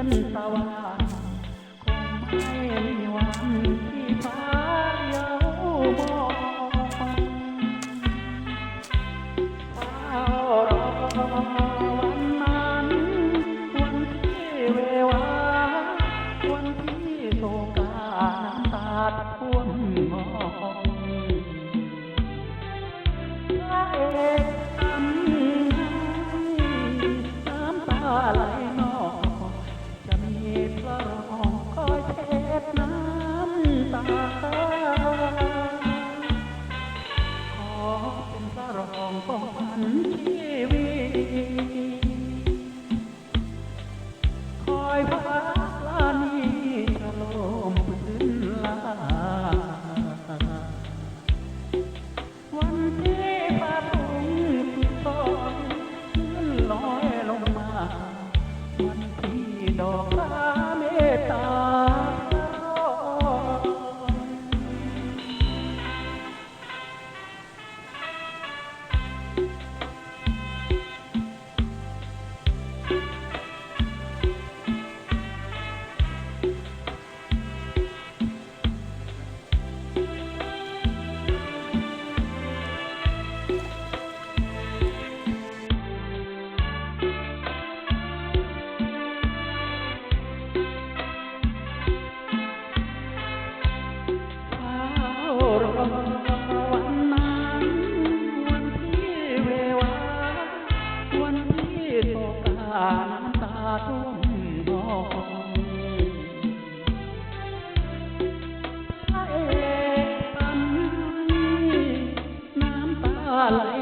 อนตะวันคงไม่มีวันที่ฟ้าเย้ามองเฝ้ารอวันนั้น วันที่เววา วันที่โศกาน้ำตาท่วมมองเอกทำให้น้ำตาไหล ของป้องพันชี น้ำตาท่วมหอ Allah.